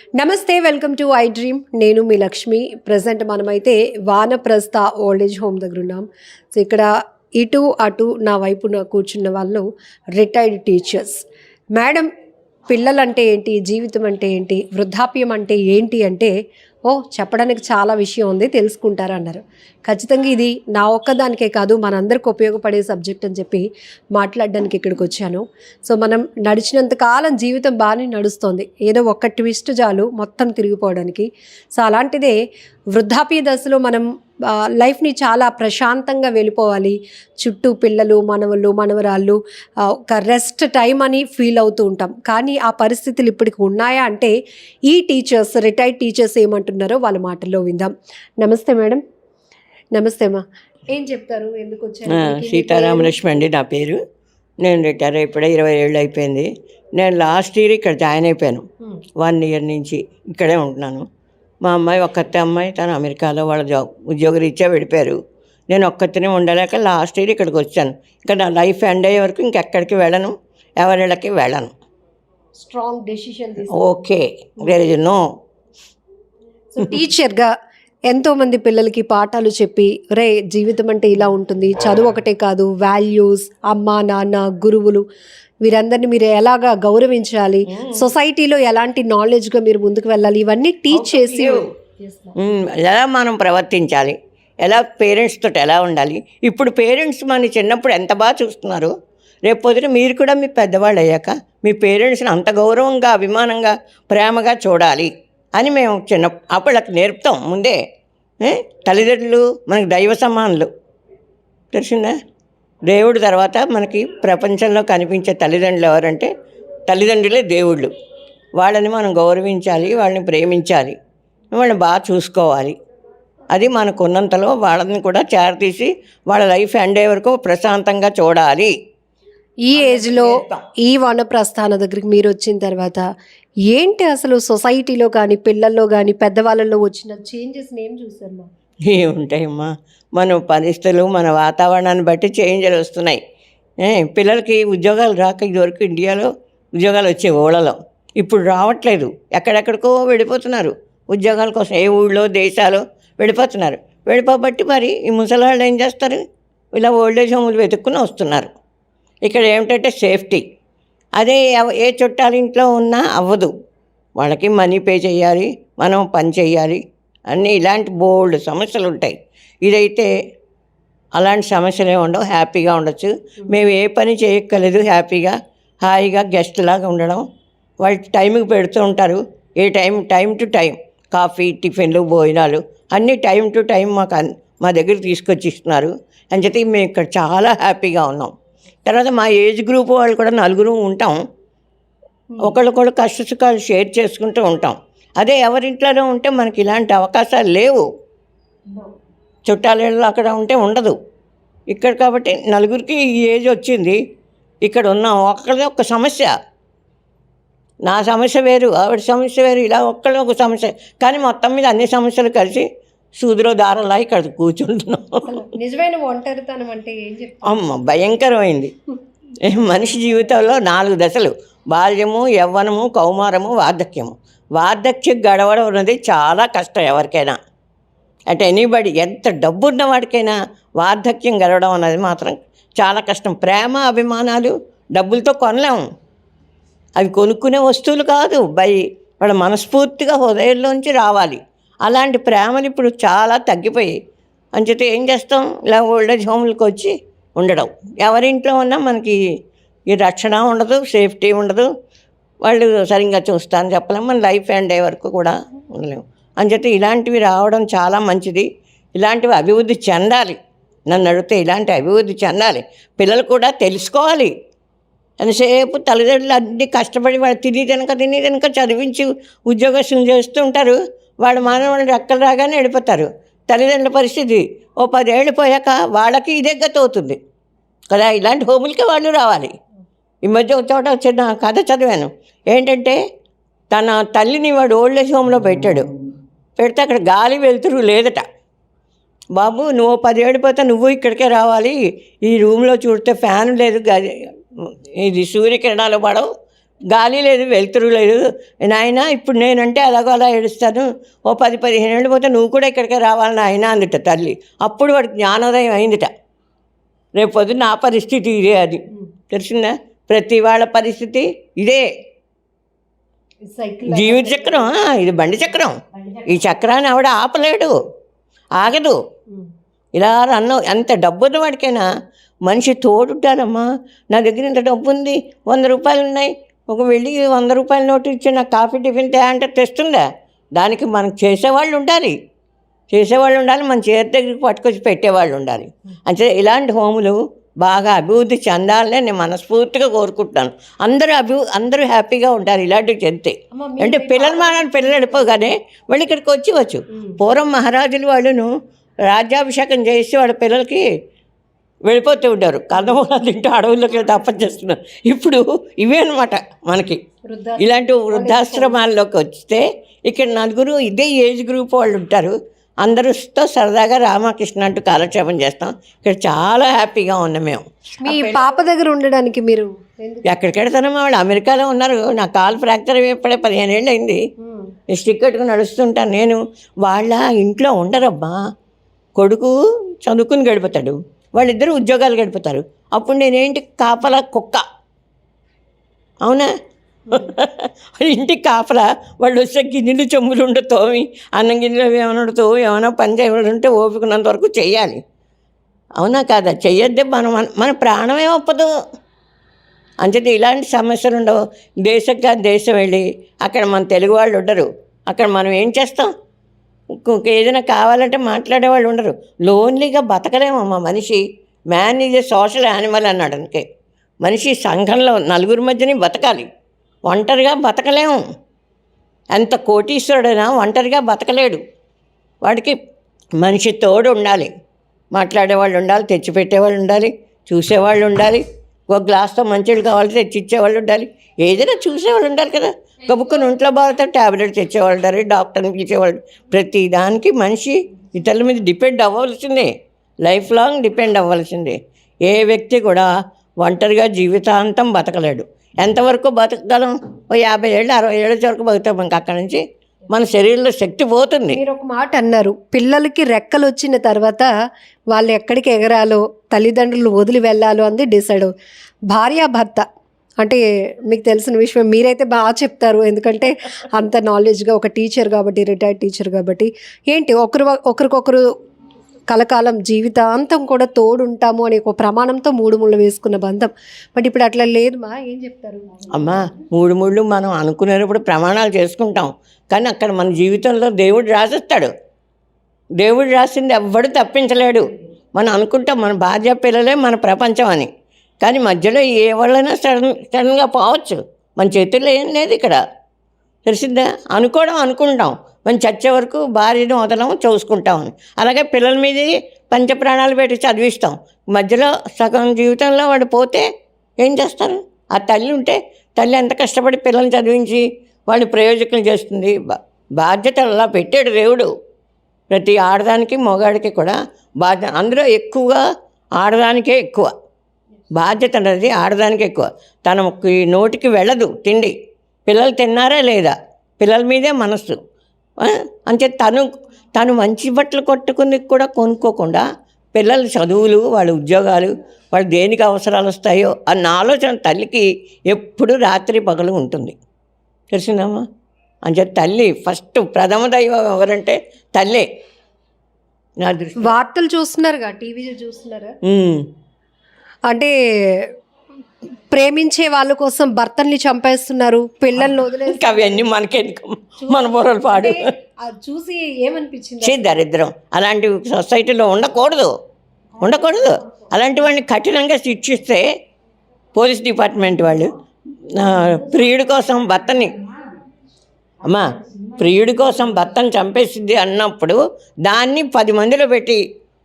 నమస్తే welcome to I dream. నేను మీ Lakshmi. Present మనమైతే వానప్రస్థ ఓల్డ్ ఏజ్ హోమ్ దగ్గర ఉన్నాం సో ఇక్కడ ఇటు అటు నా వైపున కూర్చున్న వాళ్ళు రిటైర్డ్ టీచర్స్. మేడం పిల్లలంటే ఏంటి? జీవితం అంటే ఏంటి? వృద్ధాప్యం అంటే ఏంటి? అంటే ఓ చెప్పడానికి చాలా విషయం ఉంది తెలుసుకుంటారు అన్నారు ఖచ్చితంగా ఇది నా ఒక్కదానికే కాదు మనందరికి ఉపయోగపడే సబ్జెక్ట్ అని చెప్పి మాట్లాడడానికి ఇక్కడికి వచ్చాను. సో మనం నడిచినంత కాలం జీవితం బాగానే నడుస్తుంది. ఏదో ఒక్క ట్విస్ట్ చాలు మొత్తం తిరిగిపోవడానికి. సో అలాంటిదే వృద్ధాప్య దశలో మనం లైఫ్ని చాలా ప్రశాంతంగా వెళ్ళిపోవాలి. చుట్టూ పిల్లలు మనవళ్ళు మనవరాళ్ళు ఒక రెస్ట్ టైం అని ఫీల్ అవుతూ ఉంటాం. కానీ ఆ పరిస్థితులు ఇప్పటికి ఉన్నాయా అంటే ఈ టీచర్స్ రిటైర్డ్ టీచర్స్ ఏమంటున్నారో వాళ్ళ మాటల్లో విందాం. నమస్తే మేడం. నమస్తే అమ్మా. ఏం చెప్తారు? ఎందుకు వచ్చారు? సీతారామలక్ష్మి అండి నా పేరు. నేను రిటైర్ అయిపోయి ఇరవై ఏళ్ళు అయిపోయింది. నేను లాస్ట్ ఇయర్ ఇక్కడ జాయిన్ అయిపోయాను. వన్ ఇయర్ నుంచి ఇక్కడే ఉంటున్నాను. మా అమ్మాయి ఒక్కతే అమ్మాయి తను అమెరికాలో వాళ్ళ జాబ్ ఉద్యోగరీత్యా వెళ్ళిపోయారు. నేను ఒక్కతినే ఉండలేక లాస్ట్ ఇయర్ ఇక్కడికి వచ్చాను. ఇక్కడ నా లైఫ్ ఎండ్ అయ్యే వరకు ఇంకెక్కడికి వెళ్ళను ఎవరిళ్ళకి వెళ్ళను. Strong decision okay. ఇస్ నో టీచర్గా ఎంతో మంది పిల్లలకి పాఠాలు చెప్పి రే జీవితం అంటే ఇలా ఉంటుంది. చదువు ఒకటే కాదు. వాల్యూస్ అమ్మ నాన్న గురువులు వీరందరిని మీరు ఎలాగా గౌరవించాలి? సొసైటీలో ఎలాంటి నాలెడ్జ్గా మీరు ముందుకు వెళ్ళాలి? ఇవన్నీ టీచ్ చేసి మ్మ్. ఎలా మనం ప్రవర్తించాలి? ఎలా పేరెంట్స్ తోటి ఎలా ఉండాలి? ఇప్పుడు పేరెంట్స్ మన చిన్నప్పుడు ఎంత బాగా చూస్తున్నారు? రేపు పొద్దున మీరు కూడా మీ పెద్దవాళ్ళు అయ్యాక మీ పేరెంట్స్ని అంత గౌరవంగా అభిమానంగా ప్రేమగా చూడాలి. అని మేము చిన్న అప్పుడుకి నేర్పుతాం. ముందే? తల్లిదండ్రులు మనకి దైవ సమానులు. తెలిసిందా? దేవుడు తర్వాత మనకి ప్రపంచంలో కనిపించే తల్లిదండ్రులు ఎవరంటే తల్లిదండ్రులే దేవుళ్ళు. వాళ్ళని మనం గౌరవించాలి వాళ్ళని ప్రేమించాలి వాళ్ళని బాగా చూసుకోవాలి. అది మనకు ఉన్నంతలో వాళ్ళని కూడా చేరతీసి వాళ్ళ లైఫ్ ఎండ్ అయ్యే వరకు ప్రశాంతంగా చూడాలి. ఈ ఏజ్లో ఈ వనప్రస్థాన దగ్గరికి మీరు వచ్చిన తర్వాత ఏంటి అసలు సొసైటీలో కానీ పిల్లల్లో కానీ పెద్దవాళ్ళలో వచ్చిన చేంజెస్ని ఏం చూసారు మా? ఏముంటాయమ్మా? మన పరిస్థితులు మన వాతావరణాన్ని బట్టి చేంజ్లు వస్తున్నాయి. పిల్లలకి ఉద్యోగాలు రాక ఇదివరకు ఇండియాలో ఉద్యోగాలు వచ్చే ఊళ్ళలో. ఇప్పుడు రావట్లేదు. ఎక్కడెక్కడికో వెళ్ళిపోతున్నారు. ఉద్యోగాల కోసం ఏ ఊళ్ళో దేశాలు వెళ్ళిపోతున్నారు. వెళ్ళిపోబట్టి మరి ఈ ముసలాళ్ళు ఏం చేస్తారు? ఇలా ఓల్డేజ్ హోములు వెతుక్కుని వస్తున్నారు. ఇక్కడ ఏమిటంటే సేఫ్టీ అదే ఏ చుట్టాల ఇంట్లో ఉన్నా అవ్వదు. వాళ్ళకి మనీ పే చేయాలి మనం పని చేయాలి అన్నీ ఇలాంటి బోల్డ్ సమస్యలు ఉంటాయి ఇదైతే అలాంటి సమస్యలు ఉండవు హ్యాపీగా ఉండొచ్చు. మేము. ఏ పని చేయక్కర్లేదు హ్యాపీగా హాయిగా గెస్ట్ లాగా ఉండడం. వాళ్ళు టైంకి పెడుతూ ఉంటారు ఏ time time to time. Coffee టిఫిన్లు భోజనాలు అన్నీ టైం టు టైం మాకు మా దగ్గర తీసుకొచ్చి ఇస్తున్నారు అని చెప్పి మేము ఇక్కడ చాలా హ్యాపీగా ఉన్నాం. తర్వాత మా ఏజ్ గ్రూప్ వాళ్ళు కూడా నలుగురు ఉంటాం. ఒకళ్ళొకళ్ళు కష్ట సుఖాలు షేర్ చేసుకుంటూ ఉంటాం. అదే ఎవరింట్లోనే ఉంటే మనకి ఇలాంటి అవకాశాలు లేవు. చుట్టాలలో అక్కడ ఉంటే ఉండదు. ఇక్కడ కాబట్టి నలుగురికి ఈ ఏజ్ వచ్చింది. ఇక్కడ ఉన్నాం ఒక్కళ్ళే ఒక సమస్య. నా సమస్య వేరు ఆవిడ సమస్య వేరు ఇలా ఒక్కళ్ళే ఒక సమస్య. కానీ మొత్తం మీద అన్ని సమస్యలు కలిసి సూదిలో దారంలా ఇక్కడ కూర్చుంటున్నాం. నిజమైన ఒంటరితనం అంటే ఏం అమ్మ భయంకరమైంది. మనిషి జీవితంలో నాలుగు దశలు. బాల్యము యవ్వనము కౌమారము వార్ధక్యము. వార్ధక్యం గడవడం అనేది చాలా కష్టం ఎవరికైనా. అట్ ఎనీబడి ఎంత డబ్బు ఉన్న వాడికైనా వార్ధక్యం గడవడం అనేది మాత్రం చాలా కష్టం. ప్రేమ అభిమానాలు డబ్బులతో కొనలేము అవి కొనుక్కునే వస్తువులు కాదు. బై వాళ్ళ మనస్ఫూర్తిగా హృదయంలోంచి రావాలి. అలాంటి ప్రేమలు ఇప్పుడు చాలా తగ్గిపోయాయి. అంచేత ఏం చేస్తాం? ఇలా ఓల్డేజ్ హోమ్లకు వచ్చి ఉండడం. ఎవరింట్లో ఉన్నా మనకి ఈ రక్షణ ఉండదు సేఫ్టీ ఉండదు. వాళ్ళు సరిగ్గా చూస్తాను చెప్పలేము మన లైఫ్ ఎండ్ అయ్యే వరకు కూడా ఉండలేము అంచేత ఇలాంటివి రావడం చాలా మంచిది. ఇలాంటివి అభివృద్ధి చెందాలి. నన్ను అడిగితే ఇలాంటి అభివృద్ధి చెందాలి. పిల్లలు కూడా తెలుసుకోవాలి. ఎంతసేపు తల్లిదండ్రులు అన్ని కష్టపడి వాళ్ళు తిని తినక తిని తినక చదివించి ఉద్యోగస్తులు చేస్తూ వాడు వాళ్ళ మానవుడు రెక్కలు రాగానే వెళ్ళిపోతారు. తల్లిదండ్రుల పరిస్థితి ఓ పదేళ్ళు పోయాక వాళ్ళకి ఇదే గత అవుతుంది. కదా ఇలాంటి హోములకి వాళ్ళు రావాలి. ఈ మధ్య ఒక చోట చిన్న కథ చదివాను. ఏంటంటే తన తల్లిని వాడు ఓల్డ్ ఏజ్ హోమ్లో పెట్టాడు. పెడితే అక్కడ గాలి వెలుతురు లేదట. బాబు నువ్వు పది ఏడిపోతే నువ్వు ఇక్కడికే రావాలి. ఈ రూమ్లో చూడితే ఫ్యాన్ లేదు గది ఇది సూర్యకిరణాలు పడవు. గాలి లేదు వెలుతురు లేదు. నాయన ఇప్పుడు నేనంటే అలాగో అలా ఏడుస్తాను. ఓ పది పదిహేను ఏళ్ళు పోతే నువ్వు కూడా ఇక్కడికే రావాలని ఆయన అందుట తల్లి. అప్పుడు వాడికి జ్ఞానోదయం అయిందిట. రేపు పొద్దున్న నా పరిస్థితి ఇదే అది. తెలిసిందా? ప్రతి వాళ్ళ పరిస్థితి ఇదే. జీవిత చక్రం ఇది బండి చక్రం. ఈ చక్రాన్ని ఆవిడ ఆపలేడు. ఆగదు. ఇలా రన్ను ఎంత డబ్బు ఉన్న వాడికైనా మనిషి తోడుంటారమ్మా నా దగ్గర ఇంత డబ్బు ఉంది వంద రూపాయలు ఉన్నాయి ఒక వెళ్ళి వంద రూపాయల నోటు ఇచ్చి నాకు కాఫీ టిఫిన్ తే అంటే తెస్తుందా దానికి మనకు చేసేవాళ్ళు ఉండాలి. చేసేవాళ్ళు ఉండాలి మన చేతి దగ్గరికి పట్టుకొచ్చి పెట్టేవాళ్ళు ఉండాలి. అంటే ఇలాంటి హోములు బాగా అభివృద్ధి చెందాలని నేను మనస్ఫూర్తిగా కోరుకుంటున్నాను. అందరూ అభి అందరూ హ్యాపీగా ఉంటారు ఇలాంటివి చెందితే. అంటే పిల్లలు మానని పిల్లలు వెళ్ళిపోగానే వాళ్ళు ఇక్కడికి వచ్చి పూర్వం మహారాజులు వాళ్ళను రాజ్యాభిషేకం చేసి వాళ్ళ పిల్లలకి వెళ్ళిపోతూ ఉంటారు. కందమూల తింటూ అడవుల్లోకి వెళ్తే చేస్తున్నారు. ఇప్పుడు ఇవే అనమాట మనకి. ఇలాంటి వృద్ధాశ్రమాల్లోకి వస్తే ఇక్కడ నలుగురు ఇదే ఏజ్ గ్రూప్ వాళ్ళు ఉంటారు. అందరితో సరదాగా రామకృష్ణ అంటూ కాలక్షేపం చేస్తాం. ఇక్కడ చాలా హ్యాపీగా ఉన్నాం మేము. మీ పాప దగ్గర ఉండడానికి మీరు ఎక్కడికి వెళ్తానమ్మా వాళ్ళు అమెరికాలో ఉన్నారు. నా కాలు ఫ్రాక్చర్ అయిపోయి పదిహేను ఏళ్ళు అయింది. స్టిక్ కట్టుకుని నడుస్తుంటాను. నేను వాళ్ళ ఇంట్లో ఉండరమ్మా కొడుకు చదువుకుని గడిపోతాడు. వాళ్ళిద్దరూ ఉద్యోగాలు గడిపోతారు. అప్పుడు నేనేంటి కాపలా కుక్క. అవునా? ఇంటికి కాపలా. వాళ్ళు వస్తే గిన్నెలు చెమ్ములు ఉండే తోమి అన్నం గిన్నెలు ఏమైనా తోమి ఏమైనా పని చేయడం ఉంటే ఓపికనంత వరకు చెయ్యాలి. అవునా కాదా? చెయ్యొద్దే మనం. మన ప్రాణమే ఒప్పదు. అంచేత ఇలాంటి సమస్యలు ఉండవు దేశంగా దేశం వెళ్ళి అక్కడ మన తెలుగు వాళ్ళు ఉండరు. అక్కడ మనం ఏం చేస్తాం? ఇంకొక ఏదైనా కావాలంటే మాట్లాడే వాళ్ళు ఉండరు. లోన్లీగా బతకలేమమ్మా మనిషి. Man is a social animal అన్నాడు అందుకే. మనిషి సంఘంలో నలుగురి మధ్యనే బతకాలి. ఒంటరిగా బతకలేము. ఎంత కోటీశ్వరుడైనా ఒంటరిగా బతకలేడు. వాడికి మనిషి తోడు ఉండాలి. మాట్లాడేవాళ్ళు ఉండాలి తెచ్చిపెట్టేవాళ్ళు ఉండాలి చూసేవాళ్ళు ఉండాలి ఒక గ్లాస్తో మంచిలు కావాలి తెచ్చిచ్చేవాళ్ళు ఉండాలి. ఏదైనా చూసేవాళ్ళు ఉండాలి కదా. గబుక్కుని ఒంట్లో బాగుతా ట్యాబ్లెట్ తెచ్చేవాళ్ళు ఉండాలి డాక్టర్ని పిలిచేవాళ్ళు. ప్రతి దానికి మనిషి ఇతరుల మీద డిపెండ్ అవ్వాల్సిందే. లైఫ్ లాంగ్ డిపెండ్ అవ్వాల్సిందే. ఏ వ్యక్తి కూడా ఒంటరిగా జీవితాంతం బతకలేడు. ఎంతవరకు బతకగలం? ఓ యాభై ఏళ్ళు అరవై ఏళ్ళ వరకు బతుకుతాం ఇంకా అక్కడి నుంచి మన శరీరంలో శక్తి పోతుంది. మీరు ఒక మాట అన్నారు. పిల్లలకి రెక్కలు వచ్చిన తర్వాత వాళ్ళు ఎక్కడికి ఎగరాలో తల్లిదండ్రులు వదిలి వెళ్ళాలో అంది డిసైడ్ భార్య భర్త అంటే మీకు తెలిసిన విషయం మీరైతే బాగా చెప్తారు. ఎందుకంటే అంత నాలెడ్జ్గా ఒక టీచర్ కాబట్టి రిటైర్డ్ టీచర్ కాబట్టి ఏంటి ఒకరు ఒకరికొకరు కలకాలం జీవితాంతం కూడా తోడుంటాము అనే ఒక ప్రమాణంతో మూడు ముళ్ళు వేసుకున్న బంధం. బట్ ఇప్పుడు అట్లా లేదు మా ఏం చెప్తారు? అమ్మా మూడు ముళ్ళు మనం అనుకునేటప్పుడు ప్రమాణాలు చేసుకుంటాం. కానీ అక్కడ మన జీవితంలో దేవుడు రాసిస్తాడు. దేవుడు రాసింది ఎవ్వడు తప్పించలేడు. మనం అనుకుంటాం మన భార్య పిల్లలే మన ప్రపంచం అని. కానీ మధ్యలో ఏ వాళ్ళైనా సడన్ సడన్గా పోవచ్చు. మన చేతుల్లో ఏం లేదు ఇక్కడ. తెలిసిందా? అనుకోవడం అనుకుంటాం. మనం చచ్చే వరకు భార్యను వదలం చూసుకుంటామని అలాగే పిల్లల మీద పంచప్రాణాలు పెట్టి చదివిస్తాం. మధ్యలో సగం జీవితంలో వాడు పోతే ఏం చేస్తారు? ఆ తల్లి ఉంటే తల్లి ఎంత కష్టపడి పిల్లల్ని చదివించి వాడిని ప్రయోజకులు చేస్తుంది. బా బాధ్యత అలా పెట్టాడు దేవుడు. ప్రతి ఆడదానికి మగాడికి కూడా బాధ్యత అందులో ఎక్కువగా ఆడదానికే ఎక్కువ. బాధ్యత అనేది ఆడదానికి ఎక్కువ. తనకి నోటికి వెళ్ళదు తిండి. పిల్లలు తిన్నారా లేదా? పిల్లల మీదే మనస్సు? అంతే తను తను మంచి బట్టలు కొట్టుకుని కూడా కొనుక్కోకుండా పిల్లల చదువులు వాళ్ళ ఉద్యోగాలు వాళ్ళు దేనికి అవసరాలు వస్తాయో అన్న ఆలోచన తల్లికి ఎప్పుడు రాత్రి పగలు ఉంటుంది. తెలిసిందమ్మా? అంతే తల్లి ఫస్ట్ ప్రథమ దైవం ఎవరంటే తల్లే. నా దృష్టి వార్తలు చూస్తున్నారుగా టీవీ చూస్తున్నారా. అంటే ప్రేమించే వాళ్ళ కోసం భర్తల్ని చంపేస్తున్నారు పిల్లల్ని ఇంకా అవన్నీ మనకెందుకు? మన బుర్రలు పాడు. అది చూసి ఏమనిపించింది? దరిద్రం. అలాంటి సొసైటీలో ఉండకూడదు. ఉండకూడదు. అలాంటి వాడిని కఠినంగా శిక్షిస్తే పోలీస్ డిపార్ట్మెంట్ వాళ్ళు ప్రియుడి కోసం భర్తని అమ్మా ప్రియుడి కోసం భర్తను చంపేసింది అన్నప్పుడు దాన్ని పది మందిలో పెట్టి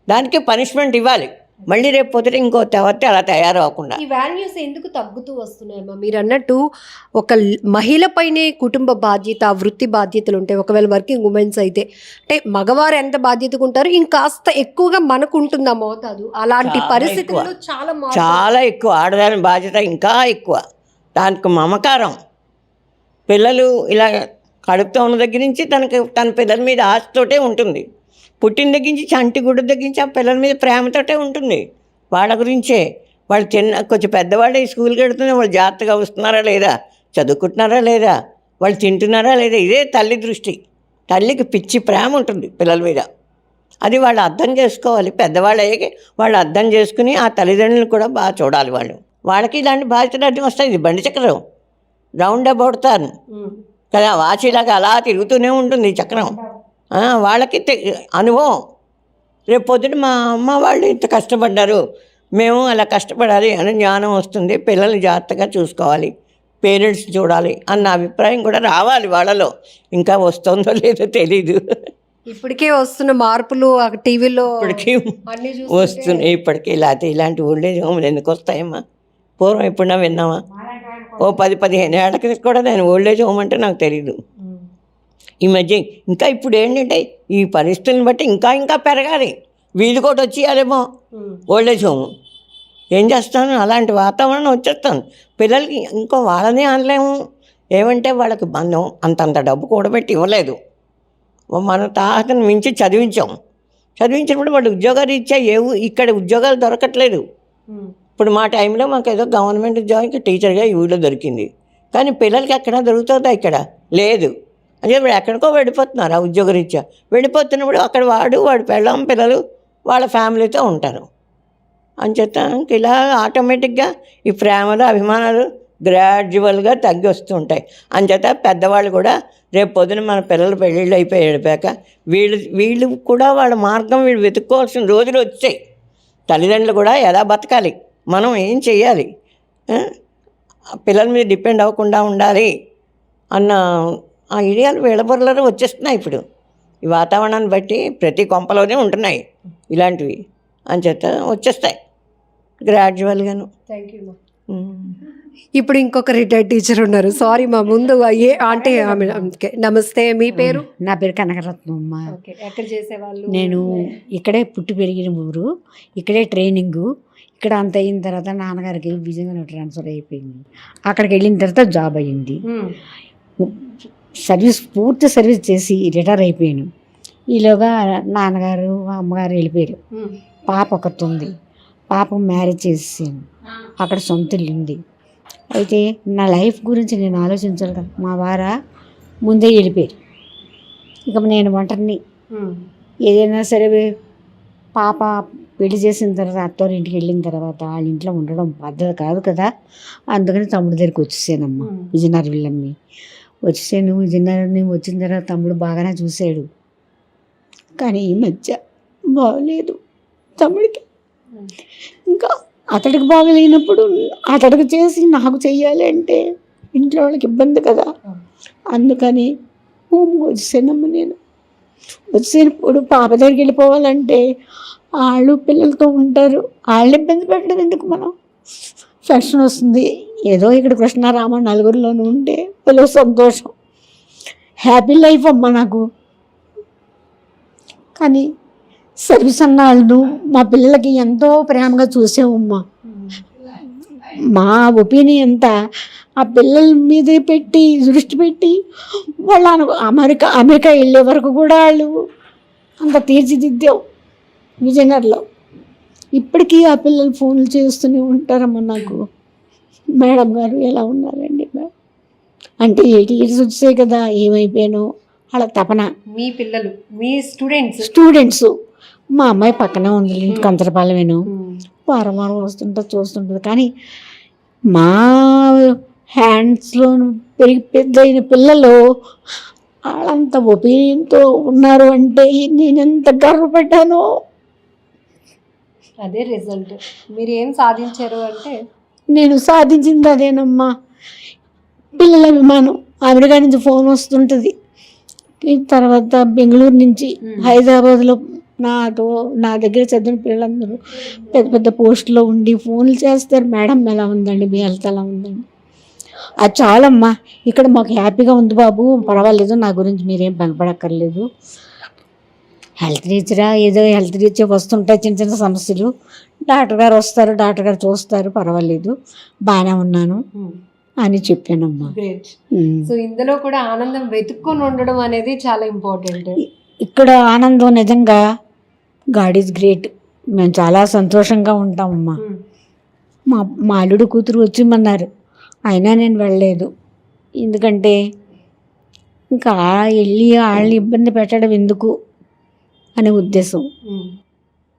దానికి పనిష్మెంట్ ఇవ్వాలి. మళ్ళీ రేపు పొద్దుట ఇంకో తెవతే అలా తయారవకుండా ఈ వాల్యూస్ ఎందుకు తగ్గుతూ వస్తున్నాయమ్మా మీరు అన్నట్టు ఒక మహిళపైనే కుటుంబ బాధ్యత వృత్తి బాధ్యతలు ఉంటాయి ఒకవేళ వర్కింగ్ ఉమెన్స్ అయితే అంటే మగవారు ఎంత బాధ్యతగా ఉంటారో? ఇంకాస్త ఎక్కువగా మనకు ఉంటుంది మోతాదు? అలాంటి చాలా పరిస్థితుల్లో చాలా చాలా ఎక్కువ. ఆడదాని బాధ్యత ఇంకా ఎక్కువ. దానికి మమకారం. పిల్లలు ఇలా కడుపుతో ఉన్న దగ్గర నుంచి తనకి తన పిల్లల మీద ఆశతోటే ఉంటుంది. పుట్టిన దగ్గర నుంచి చంటి గుడ్డ దగ్గర నుంచి ఆ పిల్లల మీద ప్రేమతోటే ఉంటుంది. వాళ్ళ గురించే. వాళ్ళు చిన్న కొంచెం పెద్దవాళ్ళే స్కూల్కి వెళ్తున్నా వాళ్ళు జాగ్రత్తగా వస్తున్నారా లేదా? చదువుకుంటున్నారా లేదా? వాళ్ళు తింటున్నారా లేదా? ఇదే తల్లి దృష్టి. తల్లికి పిచ్చి ప్రేమ ఉంటుంది పిల్లల మీద. అది వాళ్ళు అర్థం చేసుకోవాలి. పెద్దవాళ్ళు అయ్యాక వాళ్ళు అర్థం చేసుకుని ఆ తల్లిదండ్రులను కూడా బాగా చూడాలి వాళ్ళు. వాళ్ళకి ఇలాంటి బాధ్యతలు అడ్డం వస్తాయి. ఇది బండి చక్రం. రౌండ్ అబౌట్ తాను కదా వాచిలాగా అలా తిరుగుతూనే ఉంటుంది ఈ చక్రం. వాళ్ళకి తె- అనుభవం. రేపు పొద్దున మా అమ్మ వాళ్ళు ఇంత కష్టపడ్డారు. మేము అలా కష్టపడాలి అని జ్ఞానం వస్తుంది. పిల్లల్ని జాగ్రత్తగా చూసుకోవాలి. పేరెంట్స్ చూడాలి అన్న అభిప్రాయం కూడా రావాలి వాళ్ళలో. ఇంకా వస్తుందో లేదో తెలీదు. ఇప్పటికే వస్తున్న మార్పులు టీవీలో ఇప్పటికీ వస్తున్నాయి. ఇప్పటికీ లేకపోతే ఇలాంటి ఓల్డేజ్ హోమ్లు ఎందుకు వస్తాయమ్మా? పూర్వం ఎప్పుడన్నా విన్నామా ఓ పది పదిహేను ఏళ్ళ క్రితం కూడా నేను ఓల్డేజ్ హోమ్ అంటే నాకు తెలియదు ఈ మధ్య ఇంకా ఇప్పుడు ఏంటంటే ఈ పరిస్థితులను బట్టి ఇంకా ఇంకా పెరగాలి. వీళ్ళు కూడా వచ్చేయాలేమో. ఓల్డేజ్ హోమ్ ఏం చేస్తాను? అలాంటి వాతావరణం వచ్చేస్తాను. పిల్లలకి ఇంకో వాళ్ళని అనలేము. ఏమంటే వాళ్ళకి మనం అంతంత డబ్బు కూడబెట్టి ఇవ్వలేదు. మన తాతను మించి చదివించాం. చదివించినప్పుడు వాళ్ళు ఉద్యోగాలు ఇచ్చా ఏవు ఇక్కడ ఉద్యోగాలు దొరకట్లేదు. ఇప్పుడు మా టైంలో మాకు ఏదో గవర్నమెంట్ ఉద్యోగానికి టీచర్గా ఈ ఊళ్ళో దొరికింది. కానీ పిల్లలకి ఎక్కడ దొరుకుతుందా ఇక్కడ? లేదు. అంటే ఇప్పుడు ఎక్కడికో వెళ్ళిపోతున్నారు ఆ ఉద్యోగరీత్యా. వెళ్ళిపోతున్నప్పుడు అక్కడ వాడు వాడు పెళ్ళం పిల్లలు వాళ్ళ ఫ్యామిలీతో ఉంటారు. అంచేత ఇంక ఇలా ఆటోమేటిక్గా ఈ ప్రేమలు అభిమానాలు గ్రాడ్యువల్గా తగ్గి వస్తుంటాయి అంచేత పెద్దవాళ్ళు కూడా రేపు పొద్దున మన పిల్లలు పెళ్ళిళ్ళు అయిపోయి వెళ్ళిపోయాక వీళ్ళు వీళ్ళు కూడా వాళ్ళ మార్గం వీళ్ళు వెతుక్కోవాల్సిన రోజులు వచ్చాయి. తల్లిదండ్రులు కూడా ఎలా బతకాలి? మనం ఏం చెయ్యాలి? పిల్లల మీద డిపెండ్ అవ్వకుండా ఉండాలి అన్న ఆ ఐడియాలు వీళ్ళబొరలలో వచ్చేస్తున్నాయి ఇప్పుడు. ఈ వాతావరణాన్ని బట్టి ప్రతి కొంపలోనే ఉంటున్నాయి ఇలాంటివి. అంచేత వచ్చేస్తాయి. గ్రాడ్యువల్గాను థ్యాంక్ యూ ఇప్పుడు ఇంకొక రిటైర్డ్ టీచర్ ఉన్నారు. సారీ మా ముందు ఏ అంటే ఆమె. నమస్తే. మీ పేరు? నా పేరు కనకరత్నం అమ్మ. ఓకే ఎక్కడ చేసేవాళ్ళు? నేను ఇక్కడే పుట్టి పెరిగిన ఊరు. ఇక్కడే ట్రైనింగ్ ఇక్కడ అంత అయిన తర్వాత నాన్నగారికి విజయనగరం ట్రాన్స్ఫర్ అయిపోయింది. అక్కడికి వెళ్ళిన తర్వాత జాబ్ అయ్యింది. మ్మ్. సర్వీస్ పూర్తి సర్వీస్ చేసి రిటైర్ అయిపోయాను. ఈలోగా నాన్నగారు అమ్మగారు వెళ్ళిపోయారు. పాప ఒకటి ఉంది. పాప మ్యారేజ్ చేసేసాను. అక్కడ సొంత ఇల్లు ఉంది. అయితే నా లైఫ్ గురించి నేను ఆలోచించాలి కదా. మా వార ముందే వెళ్ళిపోయారు. ఇక నేను ఒంటరిని. మ్మ్. ఏదైనా సరే పాప పెళ్ళి చేసిన తర్వాత అత్తవారి ఇంటికి వెళ్ళిన తర్వాత వాళ్ళ ఇంట్లో ఉండడం పద్ధతి కాదు కదా. అందుకని తమ్ముడి దగ్గరికి వచ్చేసానమ్మా. మ్మ్. విజయనగరం వెళ్ళమ్మి వచ్చే నువ్వు విజయనగరం వచ్చిన తర్వాత తమ్ముడు బాగానే చూశాడు. కానీ ఈ మధ్య బాగలేదు. తమ్ముడికి ఇంకా అతడికి బాగలేనప్పుడు అతడికి చేసి నాకు చెయ్యాలి అంటే ఇంట్లో వాళ్ళకి ఇబ్బంది కదా. అందుకని హోమ్ వచ్చేసానమ్మ నేను. వచ్చేటప్పుడు పాప దగ్గరికి వెళ్ళిపోవాలంటే వాళ్ళు పిల్లలతో ఉంటారు. వాళ్ళు ఇబ్బంది పెట్టడం ఎందుకు మనం? సెక్షన్ వస్తుంది. ఏదో ఇక్కడ కృష్ణారామ నలుగురిలోనూ ఉంటే పిల్లల సంతోషం. హ్యాపీ లైఫ్ అమ్మ నాకు. కానీ సర్వీస్ అన్నాళ్ళను మా పిల్లలకి ఎంతో ప్రేమగా చూసామమ్మా మా ఒపీనియన్ అంతా ఆ పిల్లల మీదే పెట్టి దృష్టి పెట్టి వాళ్ళు అమెరికా అమెరికా వెళ్ళే వరకు కూడా వాళ్ళు అంత తీర్చిదిద్దాం విజయనగర్లో. ఇప్పటికీ ఆ పిల్లలు ఫోన్లు చేస్తూనే ఉంటారమ్మా నాకు. మేడం గారు ఎలా ఉన్నారండి అంటే ఎయిట్ ఇయర్స్ వచ్చాయి కదా ఏమైపోయానో వాళ్ళ తపన. మీ పిల్లలు మీ స్టూడెంట్స్? స్టూడెంట్స్. మా అమ్మాయి పక్కనే ఉంది కంచరపాలెమేను వారం వారం వస్తుంటుంది చూస్తుంటుంది. కానీ మా హ్యాండ్స్లో పెరిగి పెద్దయిన పిల్లలు వాళ్ళంత ఒపీనియన్తో ఉన్నారు అంటే నేను ఎంత గర్వపడ్డానో అదే రిజల్ట్. మీరు ఏం సాధించారు అంటే? నేను సాధించింది అదేనమ్మా. పిల్లల అభిమానం. అమెరికా నుంచి ఫోన్ వస్తుంటుంది. తర్వాత బెంగళూరు నుంచి హైదరాబాద్లో నాతో నా దగ్గర చదివిన పిల్లలందరూ పెద్ద పెద్ద పోస్టులో ఉండి ఫోన్లు చేస్తారు. మేడం ఎలా ఉందండి? మీ హెల్త్ ఎలా ఉందండి? అది చాలమ్మా. ఇక్కడ మాకు హ్యాపీగా ఉంది బాబు. పర్వాలేదు. నా గురించి మీరేం భయపడక్కర్లేదు హెల్త్ రీత్యా ఏదో హెల్త్ రీత్యా వస్తుంటాయి చిన్న చిన్న సమస్యలు. డాక్టర్ గారు వస్తారు డాక్టర్ గారు చూస్తారు పర్వాలేదు. బాగానే ఉన్నాను అని చెప్పానమ్మా. సో ఇందులో కూడా ఆనందం వెతుక్కొని ఉండడం అనేది చాలా ఇంపార్టెంట్ ఇక్కడ ఆనందం నిజంగా గాడ్ ఈజ్ గ్రేట్. మేము చాలా సంతోషంగా ఉంటామమ్మా. మా మా అల్లుడు కూతురు వచ్చిమన్నారు అయినా నేను వెళ్ళలేదు. ఎందుకంటే ఇంకా వెళ్ళి వాళ్ళని ఇబ్బంది పెట్టడం ఎందుకు? అనే ఉద్దేశం.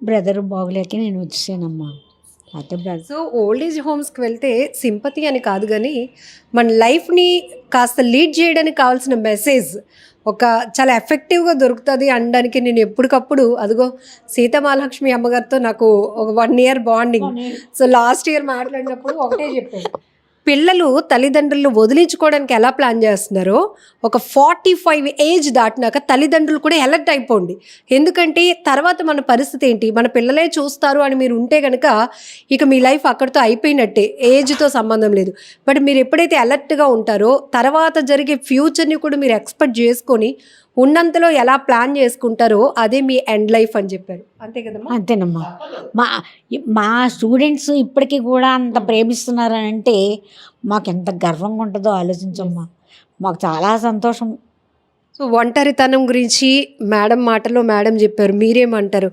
బ్రదర్ బాగోలేక నేను వచ్చేసానమ్మా అయితే బ్రదర్ సో ఓల్డ్ ఏజ్ హోమ్స్కి వెళ్తే సింపతి అని కాదు కానీ మన లైఫ్ని కాస్త లీడ్ చేయడానికి కావాల్సిన మెసేజ్ ఒక చాలా ఎఫెక్టివ్గా దొరుకుతుంది అనడానికి నేను ఎప్పటికప్పుడు అదిగో సీతమహాలక్ష్మి అమ్మగారితో నాకు ఒక one year bonding. So last year మాట్లాడినప్పుడు ఒకటే చెప్పాను పిల్లలు తల్లిదండ్రులు వదిలించుకోవడానికి ఎలా ప్లాన్ చేస్తున్నారో ఒక ఫార్టీ ఫైవ్ ఏజ్ దాటినాక తల్లిదండ్రులు కూడా ఎలర్ట్ అయిపోండి. ఎందుకంటే తర్వాత మన పరిస్థితి ఏంటి? మన పిల్లలే చూస్తారు అని మీరు ఉంటే కనుక ఇక మీ లైఫ్ అక్కడితో అయిపోయినట్టే. ఏజ్తో సంబంధం లేదు. బట్ మీరు ఎప్పుడైతే అలర్ట్గా ఉంటారో తర్వాత జరిగే ఫ్యూచర్ని కూడా మీరు ఎక్స్పెక్ట్ చేసుకొని ఉన్నంతలో ఎలా ప్లాన్ చేసుకుంటారో అదే మీ ఎండ్ లైఫ్ అని చెప్పారు. అంతే కదమ్మా? అంతేనమ్మా. మా మా స్టూడెంట్స్ ఇప్పటికీ కూడా అంత ప్రేమిస్తున్నారని అంటే మాకు ఎంత గర్వంగా ఉంటుందో ఆలోచించమ్మా. మాకు చాలా సంతోషం. సో ఒంటరితనం గురించి మేడం మాటలో మేడం చెప్పారు. మీరేమంటారు?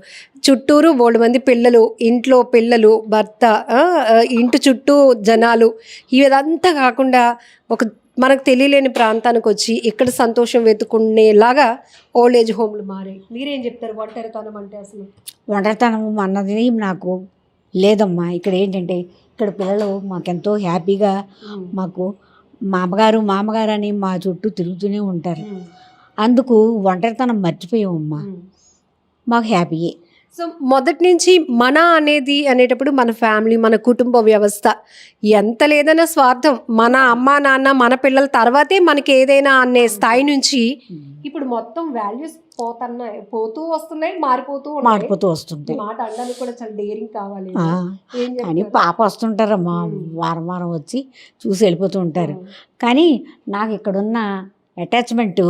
చుట్టూరు బోల్డ్ మంది పిల్లలు ఇంట్లో పిల్లలు భర్త ఇంటి చుట్టూ జనాలు ఇదంతా కాకుండా ఒక మనకు తెలియలేని ప్రాంతానికి వచ్చి ఇక్కడ సంతోషం వెతుకునేలాగా ఓల్డ్ ఏజ్ హోమ్లు మారాయి. మీరేం చెప్తారు? ఒంటరితనం అంటే అసలు? ఒంటరితనం అన్నది నాకు లేదమ్మా. ఇక్కడ ఏంటంటే ఇక్కడ పిల్లలు మాకెంతో హ్యాపీగా మాకు మా అమ్మగారు మామగారు అని మా చుట్టూ తిరుగుతూనే ఉంటారు. అందుకు ఒంటరితనం మర్చిపోయామమ్మా. మాకు హ్యాపీయే. సో మొదటి నుంచి మన అనేది అనేటప్పుడు మన ఫ్యామిలీ మన కుటుంబ వ్యవస్థ. ఎంత లేదన్నా స్వార్థం. మన అమ్మ నాన్న మన పిల్లల తర్వాతే మనకి ఏదైనా అనే స్థాయి నుంచి ఇప్పుడు మొత్తం వాల్యూస్ పోతున్నాయి పోతూ వస్తున్నాయి మారిపోతూ మారిపోతూ వస్తుంది. మాట అనడానికి కూడా చాలా డేరింగ్ కావాలి. కానీ? పాప వస్తుంటారమ్మా. మ్మ్. వారం వారం వచ్చి చూసి వెళ్ళిపోతూ ఉంటారు. కానీ నాకు ఇక్కడున్న అటాచ్మెంట్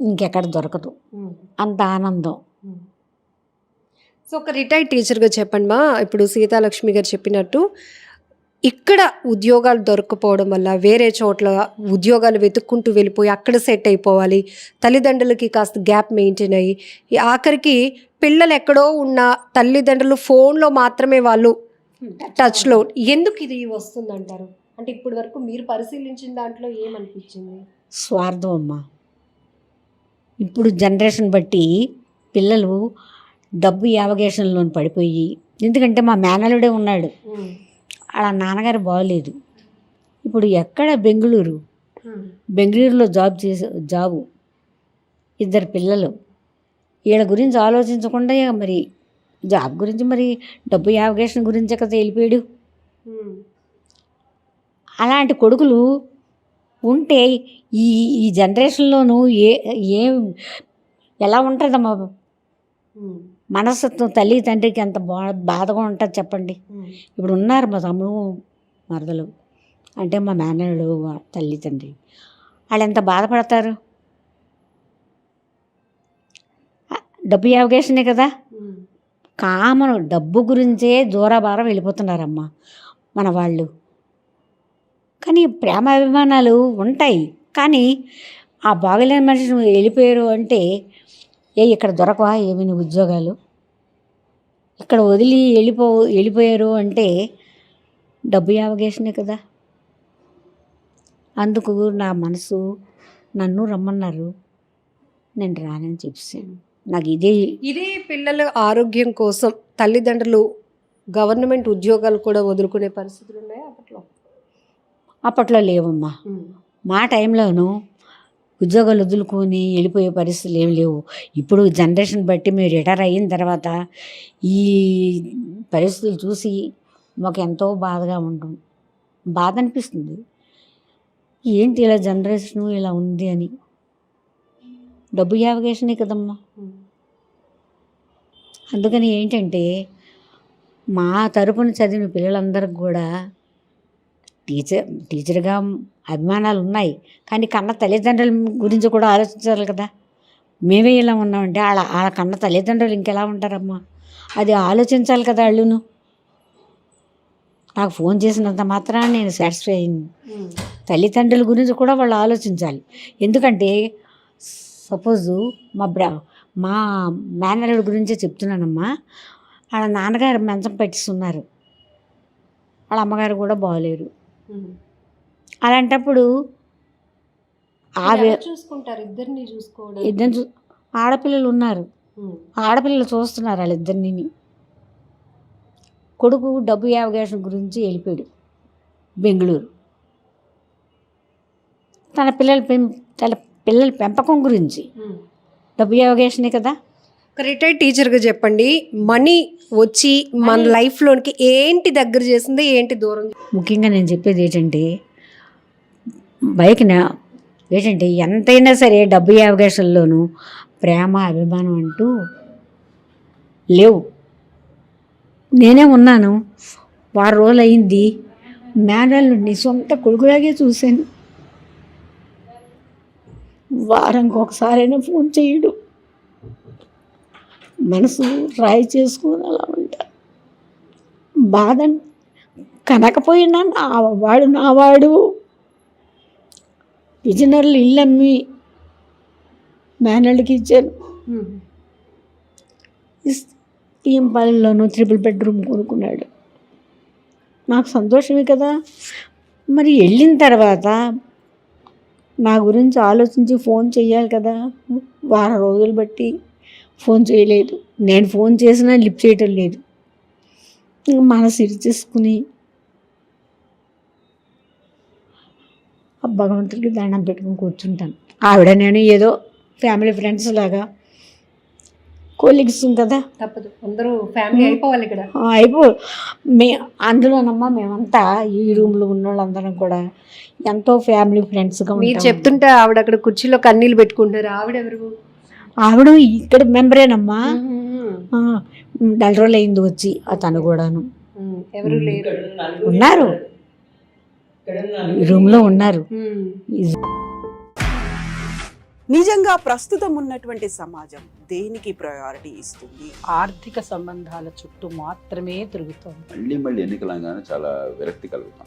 ఇంకెక్కడ దొరకదు. అంత ఆనందం. సో ఒక రిటైర్డ్ టీచర్గా చెప్పండి మా. ఇప్పుడు సీతాలక్ష్మి గారు చెప్పినట్టు ఇక్కడ ఉద్యోగాలు దొరకపోవడం వల్ల వేరే చోట్ల ఉద్యోగాలు వెతుక్కుంటూ వెళ్ళిపోయి అక్కడ సెట్ అయిపోవాలి. తల్లిదండ్రులకి కాస్త గ్యాప్ మెయింటైన్ అయ్యి ఆఖరికి పిల్లలు ఎక్కడో ఉన్న తల్లిదండ్రులు ఫోన్లో మాత్రమే వాళ్ళు టచ్లో ఎందుకు ఇది వస్తుందంటారు? అంటే ఇప్పటి వరకు మీరు పరిశీలించిన దాంట్లో ఏమనిపించింది? స్వార్థం అమ్మా. ఇప్పుడు జనరేషన్ బట్టి పిల్లలు డబ్బు యావగేషన్లో పడిపోయి. ఎందుకంటే మా మేనలుడే ఉన్నాడు. వాళ్ళ నాన్నగారు బాగోలేదు. ఇప్పుడు ఎక్కడ బెంగళూరు? బెంగళూరులో జాబ్ చేసే జాబు. ఇద్దరు పిల్లలు. వీళ్ళ గురించి ఆలోచించకుండా మరి జాబ్ గురించి మరి డబ్బు యావగేషన్ గురించి కదా వెళ్ళిపోయాడు అలాంటి కొడుకులు ఉంటే ఈ ఈ జనరేషన్లోనూ ఏ ఏం ఎలా ఉంటుందమ్మా మనస్తత్వం తల్లి తండ్రికి ఎంత బా బాధగా ఉంటుంది చెప్పండి. ఇప్పుడు ఉన్నారు మా తమ్ముడు మరదలు. అంటే మా మేనల్లుడు వా- తల్లి తండ్రి. వాళ్ళు ఎంత బాధపడతారు? డబ్బు అవకాశనే కదా? కామను డబ్బు గురించే దూరభారం వెళ్ళిపోతున్నారమ్మా మన వాళ్ళు. కానీ ప్రేమ అభిమానాలు ఉంటాయి. కానీ ఆ బాగలేని మనిషి నువ్వు వెళ్ళిపోయారు అంటే ఏ ఇక్కడ దొరకవా? ఏమి నీ ఉద్యోగాలు? ఇక్కడ వదిలి వెళ్ళిపో వెళ్ళిపోయారు అంటే డబ్బు యావగేషనే కదా. అందుకు నా మనసు నన్ను రమ్మన్నారు. నేను రానని చెప్పాను నాకు ఇదే ఇదే పిల్లల ఆరోగ్యం కోసం తల్లిదండ్రులు గవర్నమెంట్ ఉద్యోగాలు కూడా వదులుకునే పరిస్థితులు ఉన్నాయా అప్పట్లో? అప్పట్లో లేవమ్మా. మా టైంలోనూ ఉద్యోగాలు వదులుకొని వెళ్ళిపోయే పరిస్థితులు ఏం లేవు. ఇప్పుడు జనరేషన్ బట్టి మీరు రిటైర్ అయిన తర్వాత ఈ పరిస్థితులు చూసి మాకు ఎంతో బాధగా ఉంటాం. బాధ అనిపిస్తుంది. ఏంటి ఇలా జనరేషన్ ఇలా ఉంది అని? డబ్బు యావగేషనే కదమ్మా. అందుకని ఏంటంటే మా తరపున చదివిన పిల్లలందరికి కూడా టీచర్ టీచర్గా అభిమానాలు ఉన్నాయి కానీ కన్న తల్లిదండ్రుల గురించి కూడా ఆలోచించాలి కదా. మేమే ఇలా ఉన్నామంటే వాళ్ళ వాళ్ళ కన్న తల్లిదండ్రులు ఇంకెలా ఉంటారమ్మా? అది ఆలోచించాలి కదా వాళ్ళును నాకు ఫోన్ చేసినంత మాత్రాన నేను సాటిస్ఫై అయింది తల్లిదండ్రుల గురించి కూడా వాళ్ళు ఆలోచించాలి. ఎందుకంటే సపోజు మా బ్రా మా మేనరుడు గురించే చెప్తున్నానమ్మా. వాళ్ళ నాన్నగారు మంచం పెట్టిస్తున్నారు. వాళ్ళ అమ్మగారు కూడా బాగలేరు. అలాంటప్పుడు చూసుకుంటారు? ఇద్దరిని చూసుకోవడం. ఇద్దరు చూ- ఆడపిల్లలు ఉన్నారు. ఆడపిల్లలు చూస్తున్నారు వాళ్ళిద్దరిని కొడుకు డబ్బు యావగేషన్ గురించి వెళ్ళిపోయాడు. బెంగళూరు. తన పిల్లల పెం తన పిల్లల పెంపకం గురించి. డబ్బు యావగేషనే కదా? ఒక రిటైర్డ్ టీచర్గా చెప్పండి మనీ వచ్చి మన లైఫ్లోనికి ఏంటి దగ్గర చేసింది ఏంటి దూరం ముఖ్యంగా నేను చెప్పేది ఏంటంటే బైక్న ఏంటంటే ఎంతైనా సరే డబ్బు యావగేషన్లోనూ ప్రేమ అభిమానం అంటూ లేవు. నేనే ఉన్నాను వారం రోజులు అయింది మేనల్ని నీ సొంత కొడుకులాగే చూశాను. వారానికి ఒకసారైనా ఫోన్ చేయడు. మనసు రాయి చేసుకుని అలా ఉంటా. బాధ కనకపోయినా నా వాడు నా వాడు. విజయనగరంలో ఇల్లు అమ్మి మేనల్కి ఇచ్చాను పల్లెల్లోనూ త్రిపుల్ బెడ్రూమ్ కొనుక్కున్నాడు. నాకు సంతోషమే కదా. మరి వెళ్ళిన తర్వాత నా గురించి ఆలోచించి ఫోన్ చేయాలి కదా. వారం రోజులు బట్టి. ఫోన్ చేయలేదు. నేను ఫోన్ చేసినా లిఫ్ట్ చేయటం లేదు. మనసు ఇరిచేసుకుని ఆ భగవంతుడికి దండం పెట్టుకుని కూర్చుంటాను. ఆవిడ నేను ఏదో ఫ్యామిలీ ఫ్రెండ్స్ లాగా కొలీగ్స్ కదా. తప్పదు. అందరూ ఫ్యామిలీ అయిపోవాలి ఇక్కడ. అయిపో మే అందులోనమ్మా మేమంతా ఈ రూమ్లో ఉన్న వాళ్ళందరం కూడా ఎంతో ఫ్యామిలీ ఫ్రెండ్స్గా మీరు చెప్తుంటే ఆవిడ అక్కడ కుర్చీలో కన్నీళ్ళు పెట్టుకుంటారు. ఆవిడ ఎవరు? ఆవిడ ఇక్కడ మెంబరేనమ్మా. ఆ, నెల రోజులు అయింది వచ్చి ఆ తను కూడాను. ఎవరు లేరు? ఉన్నారు. ఈ రూమ్లో ఉన్నారు. నిజంగా ప్రస్తుతం ఉన్నటువంటి సమాజం దేనికి ప్రయారిటీ ఇస్తుంది? ఆర్థిక సంబంధాల చుట్టూ మాత్రమే తిరుగుతోంది. మళ్ళీ మళ్ళీ ఎన్నికలంగానే చాలా విరక్తి కలుగుతాం